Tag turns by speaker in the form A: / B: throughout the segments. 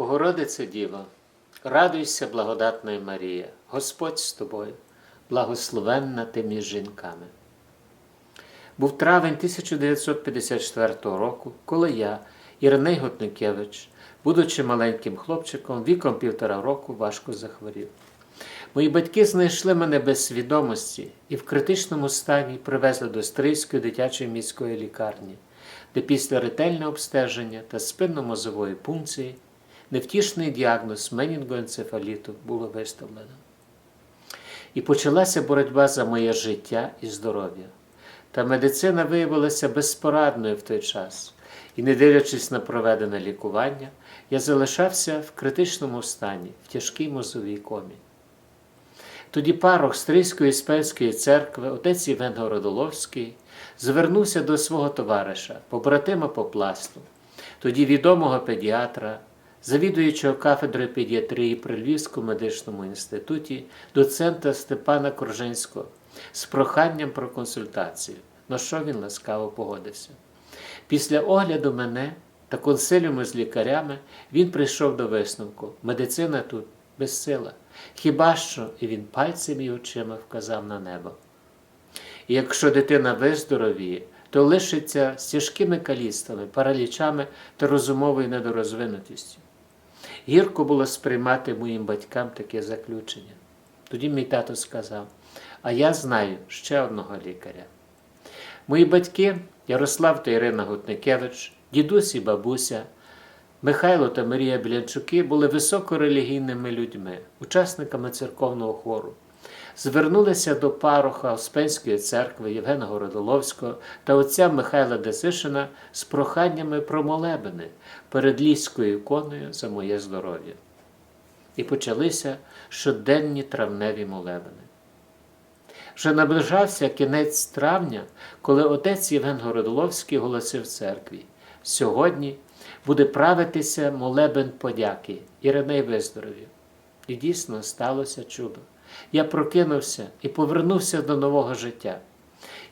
A: Богородице Діво, радуйся, благодатна Марія, Господь з тобою, благословенна ти між жінками. Був травень 1954 року, коли я, Іриней Готникевич, будучи маленьким хлопчиком, віком півтора року важко захворів. Мої батьки знайшли мене без свідомості і в критичному стані привезли до Стрийської дитячої міської лікарні, де після ретельного обстеження та спинномозової пункції невтішний діагноз менінгоенцефаліту було виставлено. І почалася боротьба за моє життя і здоров'я. Та медицина виявилася безпорадною в той час, і, не дивлячись на проведене лікування, я залишався в критичному стані, в тяжкій мозовій комі. Тоді парох Стрийської Спенської церкви, отець Євген Городоловський, звернувся до свого товариша, побратима по пласту, тоді відомого педіатра, завідуючого кафедрою педіатрії при Львівському медичному інституті, доцента Степана Корженського, з проханням про консультацію, на що він ласкаво погодився. Після огляду мене та консиліуму з лікарями він прийшов до висновку: медицина тут безсила. Хіба що і він пальцем і очима вказав на небо. І якщо дитина виздоровіє, то лишиться з тяжкими калістами, паралічами та розумовою недорозвинутістю. Гірко було сприймати моїм батькам таке заключення. Тоді мій тато сказав: А я знаю ще одного лікаря. Мої батьки, Ярослав та Ірина Гутникевич, дідусь і бабуся, Михайло та Марія Блянчуки були високорелігійними людьми, учасниками церковного хору. Звернулися до пароха Успенської церкви Євгена Городоловського та отця Михайла Десишина з проханнями про молебени перед ліською іконою за моє здоров'я. І почалися щоденні травневі молебени. Вже наближався кінець травня, коли отець Євген Городоловський голосив церкві: сьогодні буде правитися молебен подяки Іриней виздоровів. І дійсно сталося чудо. Я прокинувся і повернувся до нового життя.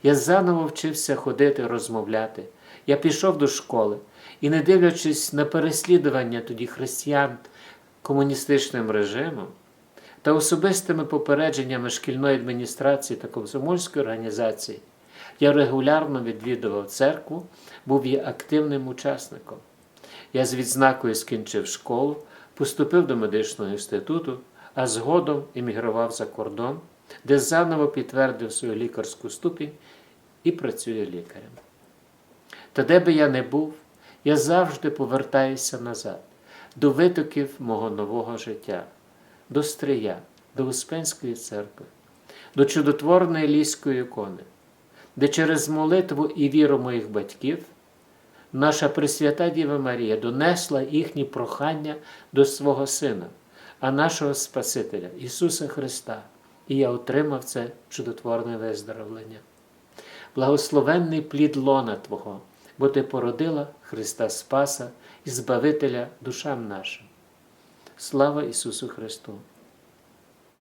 A: Я заново вчився ходити, розмовляти. Я пішов до школи і, не дивлячись на переслідування тоді християн комуністичним режимом та особистими попередженнями шкільної адміністрації та комсомольської організації, я регулярно відвідував церкву, був її активним учасником. Я з відзнакою скінчив школу, поступив до медичного інституту, а згодом емігрував за кордон, де заново підтвердив свою лікарську ступінь і працює лікарем. Та де би я не був, я завжди повертаюся назад, до витоків мого нового життя, до Стрия, до Успенської церкви, до чудотворної ліської ікони, де через молитву і віру моїх батьків наша Пресвята Діва Марія донесла їхні прохання до свого Сина, а нашого Спасителя, Ісуса Христа, і я отримав це чудотворне виздоровлення. Благословенний плід лона Твого, бо Ти породила Христа Спаса і Збавителя душам нашим. Слава Ісусу Христу!